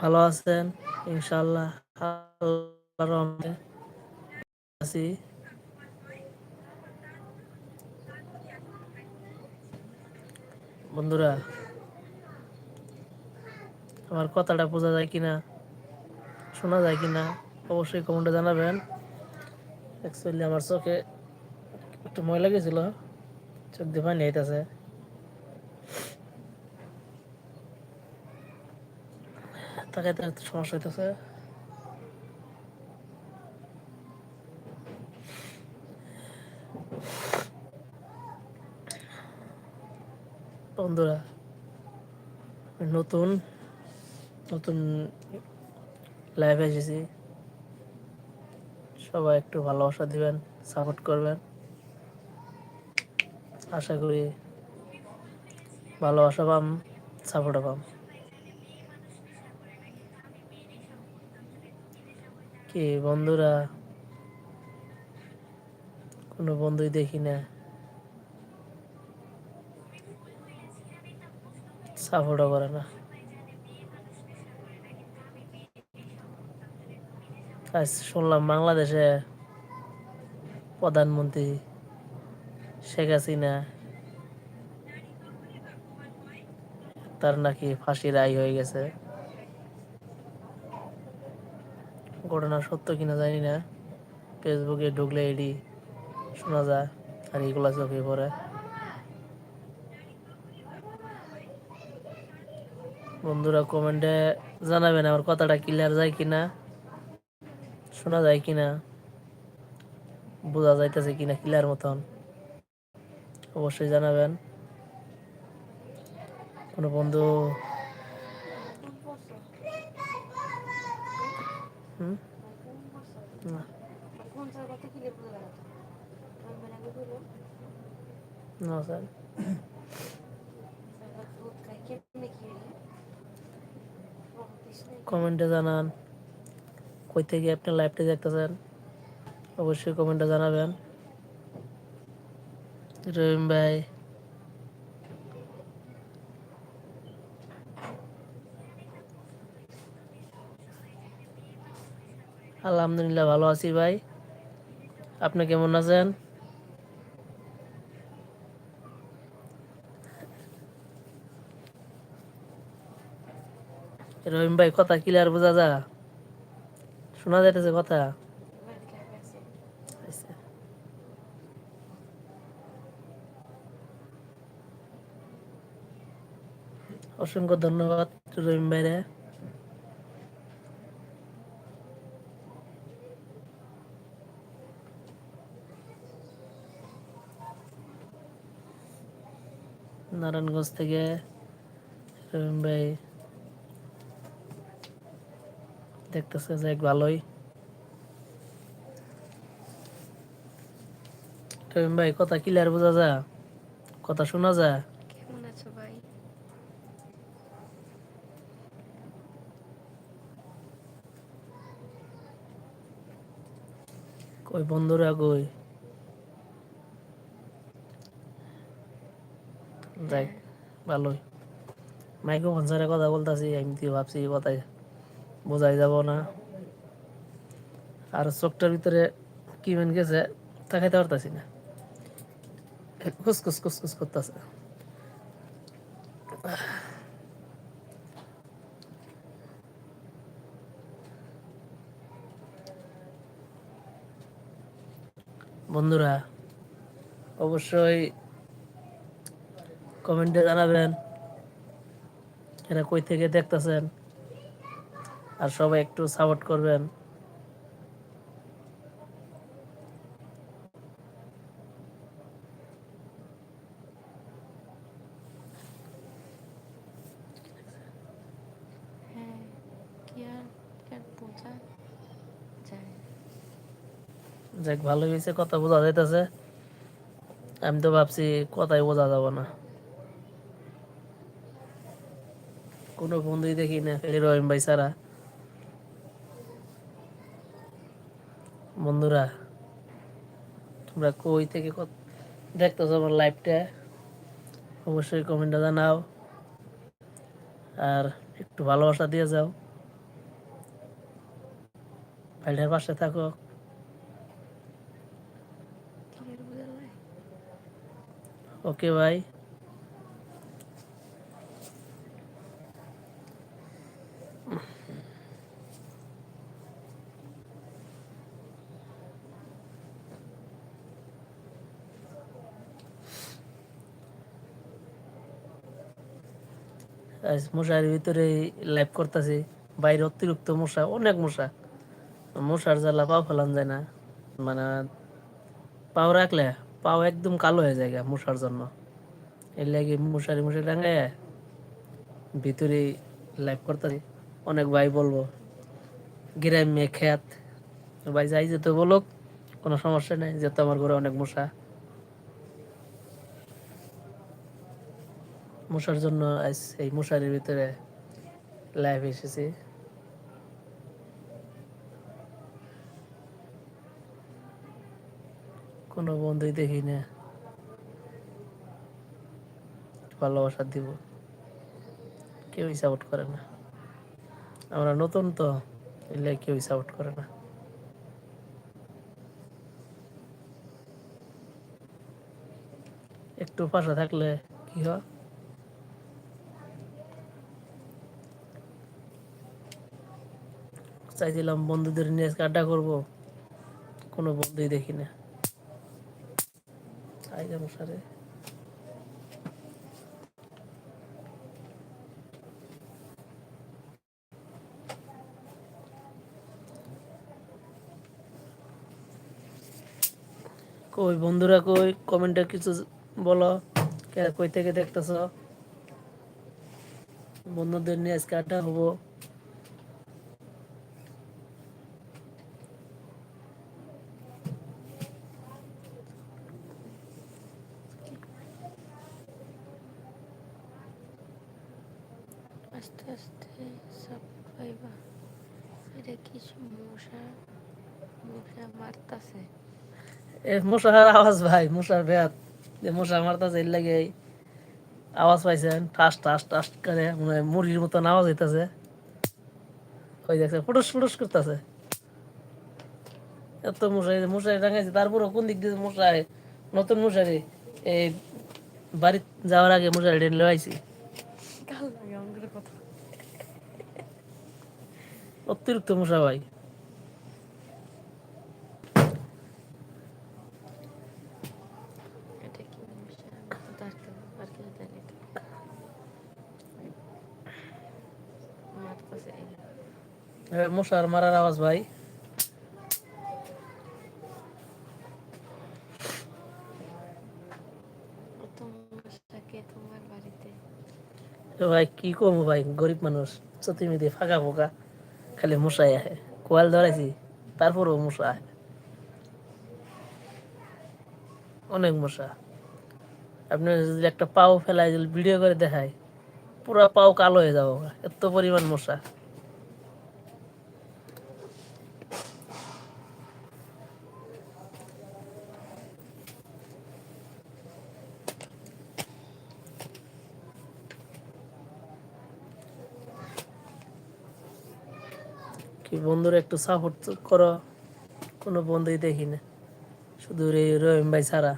ভালো আছেন? রহমতে আছি। বন্ধুরা, আমার কথাটা বোঝা যায় কিনা, শোনা যায় কিনা, অবশ্যই কমেন্টে জানাবেন। অ্যাকচুয়ালি আমার চোখে একটু ময়লা গেছিল, চোখ দিয়ে পানি আইতেছে। তাকাইতে সমস্যা হইতেছে। বন্ধুরা নতুন নতুন লাইভে এসেছি। সবাই একটু ভালোবাসা দিবেন সাপোর্ট করবেন। আশা করি ভালোবাসা পাম সাপোর্টও পাম। কি বন্ধুরা? কোনো বন্ধুই দেখি না। সাপোর্টও করে না। আজ শুনলাম বাংলাদেশে প্রধানমন্ত্রী শেখ হাসিনা, তার নাকি ফাঁসির আয় হয়ে গেছে। ঘটনা সত্য কিনা জানি না। ফেসবুকে ঢুকলে এডি, শোনা যায়, আর এগুলা চোখে পড়ে। বন্ধুরা কমেন্টে জানাবেন আমার কথাটা ক্লিয়ার যায় কিনা, শোনা যায় কিনা, বোঝা যাইতেছে কিনা ক্লিয়ার মতন। অবশ্যই জানাবেন। কোনো বন্ধু হুম না না স্যার কমেন্টে জানান। কই থেকে আপনি লাইভটা দেখতেছেন? অবশ্যই কমেন্টে জানাবেন। রহিম ভাই আলহামদুলিল্লাহ ভালো আছি ভাই। আপনি কেমন আছেন? রহিম ভাই, কথা ক্লিয়ার বোঝা যা শোনা যাইতেছে কথা? আচ্ছা। অসংখ্য ধন্যবাদ রহিম ভাইরে। নারায়ণগঞ্জ থেকে। রহিম ভাই দেখতেছে যে ভালোই। রহিম ভাই কথা ক্লিয়ার বোঝা যা কথা শোনা যা কেমন আছো ভাই? কই বন্ধুরা কই? যাই ভালোই। মাইক্রো ফোনসারে কথা বলতেছি, আমি তো ভাবছি কথাই। বোঝাই যাব না। আর চোখটার ভিতরে কি মেন গেছে তাকাইতে পারতাছি না। খুসখুস খুসখুস করতেছে। বন্ধুরা, অবশ্যই কমেন্টে জানাবেন। এরা কই থেকে দেখতেছেন? আর সবাই একটু সাপোর্ট করবেন। হ্যাঁ যাক ভালো হয়েছে কথা বোঝা যাইতেছে। আমি তো ভাবছি কথাই বোঝা যাব না। কোনো বন্ধুই দেখি না, খালি রহিম ভাই ছাড়া। বন্ধুরা, তোমরা কই থেকে দেখতেছো আমার লাইভটা অবশ্যই কমেন্টে জানাও। আর একটু ভালোবাসা দিয়ে যাও। ভাইটার পাশে থাকো। ওকে ভাই। মশার ভিতরে লাইভ করতেছি, বাইরে অতিরিক্ত মশা, অনেক মশা। মশার জ্বালা পাও ফেলান যায় না। মানে পাও রাখলে পাও একদম কালো হয়ে যায় মশার জন্য। এর লাগে মশারি মশারি টাঙ্গায় ভিতরে লাইভ করতেছি। অনেক ভাই বলব, গ্রামে খেত ভাই যাই যেতে বলুক, কোনো সমস্যা নেই, যেহেতু আমার ঘরে অনেক মশা। মশার জন্য আজ এই মশারির ভিতরে লাইভ এসেছি। কোনো বন্ধুই দেখি না। ভালোবাসা দিব। কেউই সাপোর্ট করে না। আমরা নতুন তো, এলে কেউই সাপোর্ট করে না। একটু পাশে থাকলে কি হয়? চাইছিলাম বন্ধুদের নিয়ে আড্ডা করব। কোনো বন্ধুই দেখি না। কই বন্ধুরা কই? কমেন্টে কিছু বলো। কই থেকে দেখতেছ? বন্ধুদের নিয়ে আজকে আড্ডা হব। আস্তে আস্তে সব পাইবা এটা কি মশা মশা মারতাছে। মশার আওয়াজ ভাই, মশার বেয়াত। যে মশা মারতাছে এর লাগে আওয়াজ পাইছেন, ঠাস ঠাস ঠাস করে, মনে মুরগির মতন আওয়াজ হইতাছে। ওই দেখছে, ফুটুস ফুটুস করতেছে। এত মশাই মশারি টাঙাইছে তারপরে কোন দিক দিয়ে মশাই নতুন মশারি। এই বাড়ি যাওয়ার আগে মশারি টেনে লাইছি কাল লাগে করে কথা অতিরিক্ত মশা? ভাই মশার মারার আওয়াজ ভাই কত মশা কে তোমার বাড়িতে এ ভাই, কি কমু ভাই? গরিব মানুষ চতুর্মি দিয়ে ফাঁকা ফোকা, খালি মশাই আহে। কোয়াল ধরাইছি, তারপরেও মশা আহে। অনেক মশা। আপনি যদি একটা পাও ফেলায় ভিডিও করে দেখায়, পুরা পাও কালো হয়ে যাব। এত পরিমাণ মশা। কি বন্ধুরা একটু সাপোর্ট করো? কোনো বন্ধুই দেখি না। শুধু রহিম ভাই ছাড়া।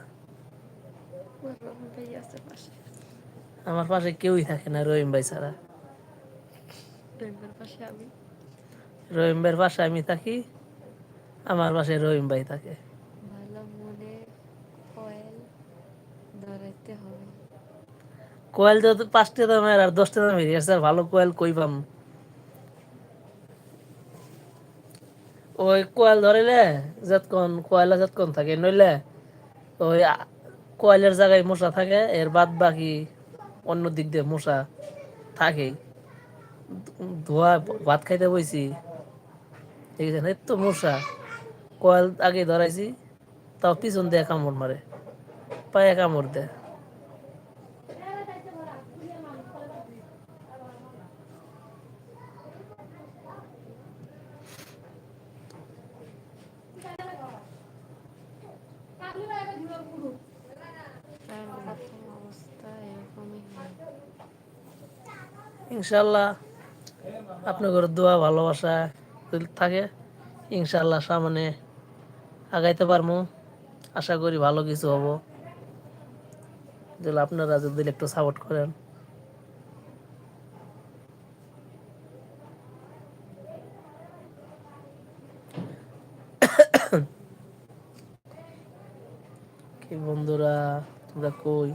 আমার পাশে কেউই থাকে না রহিম ভাই ছাড়া। রহিম ভাইয়ের পাশে আমি থাকি, আমার পাশে রহিম ভাই থাকে। কয়েল যত পাঁচটা দামের আর দশটা দামের। ভালো কোয়েল কই পাম? ওই কোয়েল ধরিলে, যতক্ষণ কোয়েলা যতক্ষণ থাকে নইলে, ওই কোয়েলের জায়গায় মশা থাকে, এর বাদ বাকি অন্য দিক দিয়ে মশা থাকেই। ধোয়া, ভাত খাইতে বইছি ঠিক আছে না তো মশা। কোয়েল আগে ধরাইছি, তাও পিছন দিয়ে কামড় মারে, পায়ে কামড় দেয় তার প্রথম অবস্থা এরকমই হয় ইনশাল্লাহ আপনার ঘরের দোয়া, ভালোবাসা থাকে ইনশাল্লাহ সামনে আগাইতে পারব আশা করি ভালো কিছু হব। আপনারা যদি একটু সাপোর্ট করেন কি বন্ধুরা তোমরা কই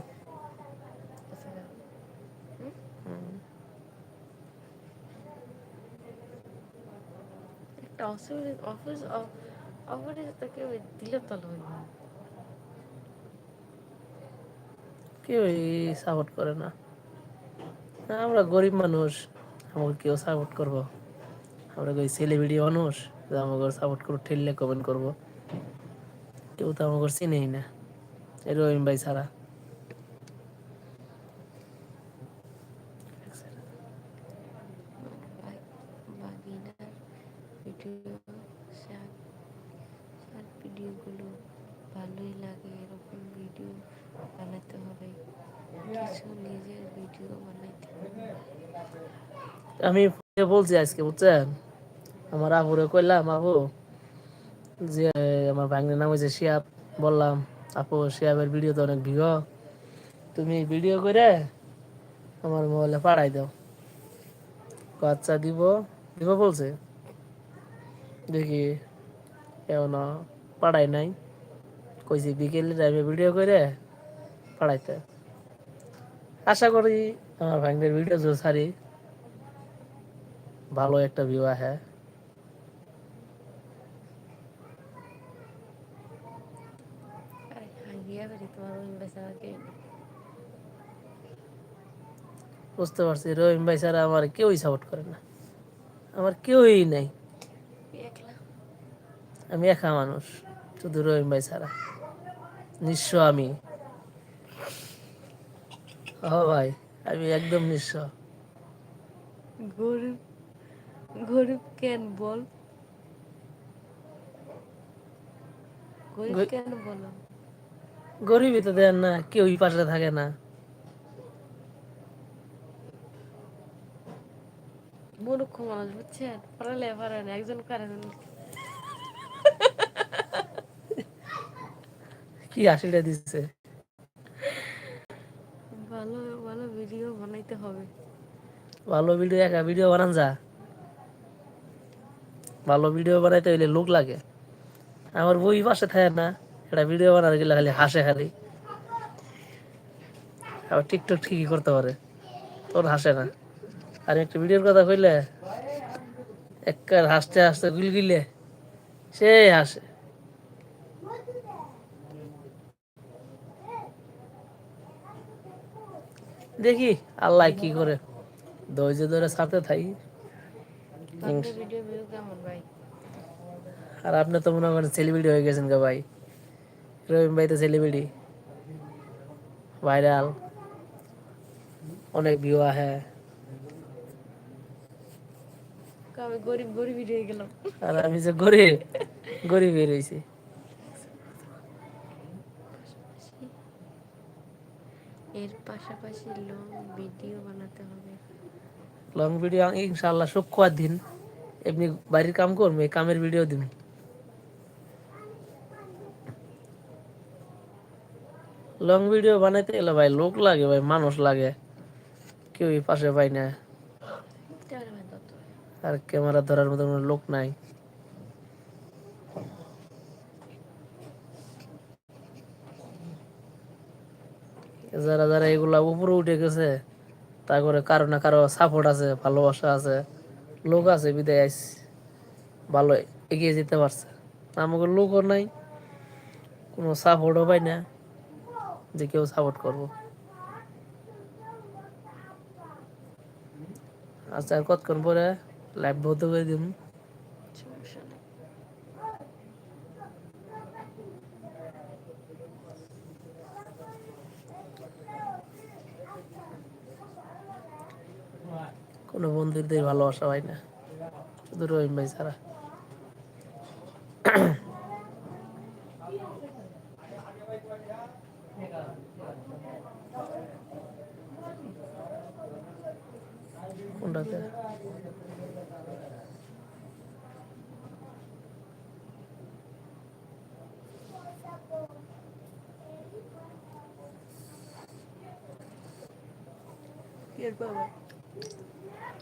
একটা অফিস অফিসে তাকে দিলে তো হবে না কেউই সাপোর্ট করে না। আমরা গরিব মানুষ, আমাকে কেউ সাপোর্ট করব। আমরা ওই সেলিব্রিটি মানুষ আমাকে সাপোর্ট করব ঠেললে কমেন্ট করব। কেউ তো আমাকে চিনেই না। রহিম ভাই ছাড়া। ভিডিও শার্ট শার্ট ভিডিওগুলো ভালোই লাগে এরকম ভিডিও বানাতে হবে। কিছু নিজের ভিডিও বানাইতে আমি বলছি আজকে, বুঝছেন? আমার আপুরে কইলাম আপু যে আমার ভাগ্নের নাম হয়েছে শিয়াব। বললাম, আপু, শিয়াবের ভিডিও তো অনেক ভিউ। তুমি ভিডিও করে আমার মোবাইলে পাঠাই দাও। আচ্ছা দিব দিব বলছে। দেখি এমন পাঠাই নাই কইছি বিকেলে টাইমে ভিডিও করে পাঠাইতে আশা করি আমার ভাগ্নের ভিডিও যদি ছাড়ি ভালো একটা ভিউ আহে আরে হাঙ্গিয়া বেরি তোমার ওই বেচারাকে বুঝতে পারছি রহিম ভাই ছাড়া আমার কেউই সাপোর্ট করে না আমার কেউই নাই একলা আমি একা মানুষ শুধু রহিম ভাই ছাড়া। নিঃস্ব আমি। ও ভাই আমি একদম নিঃস্ব। গরিব গরিব কেন বল? গরিব কেন বলো? গরিবই তো দেন না কেউই পাশে থাকে না। মূর্খ মানুষ বুঝছেন? পড়ালে পারে না একজন করে কি হাসিটা দিচ্ছে ভালো ভালো ভিডিও বানাইতে হবে। ভালো ভিডিও একা ভিডিও বানান যা। ভালো ভিডিও বানাইতে হইলে লোক লাগে। আমার বই পাশে থাকে না এটা ভিডিও বানাতে গেলে খালি হাসে খালি। আবার টিকটক ঠিকই করতে পারে তোর হাসে না। আর একটা ভিডিওর কথা কইলে একবার হাসতে হাসতে গুলগুলে সে হাসে। দেখি আল্লাহ কি করে? ধৈর্য ধরে সাথে থাকি আর আপনি তো মনে করেন সেলিব্রিটি হয়ে গেছেন গা ভাই। রহিম ভাই তো সেলিব্রিটি ভাইরাল অনেক ভিউ আহে আমি গরিব গরিব ভিডিও গেলাম। আর আমি যে গরিব গরিবই রয়েছি। এর পাশাপাশি লং ভিডিও বানাতে হবে। লং ভিডিও ইনশাল্লাহ শুক্রবার দিন। এমনি বাড়ির কাম করব এই কামের ভিডিও দিন লং ভিডিও বানাইতে গেলে ভাই লোক লাগে ভাই মানুষ লাগে। কেউই পাশে পাই না। আর ক্যামেরা ধরার মতো লোক নাই। যারা যারা এগুলা উপরে উঠে গেছে, তারপরে কারও না কারও সাপোর্ট আছে, ভালোবাসা আছে, লোক আছে, বিদায় আইস ভালো এগিয়ে যেতে পারছে। আমাকে লোকও নাই, কোনো সাপোর্টও পাই না যে কেউ সাপোর্ট করব। আচ্ছা কতক্ষণ পরে লাইভ বন্ধ করে দিন দিক দিয়ে ভালোবাসা হয় না শুধু রহিম ভাই ছাড়া কোনটাতে Yes, bye-bye.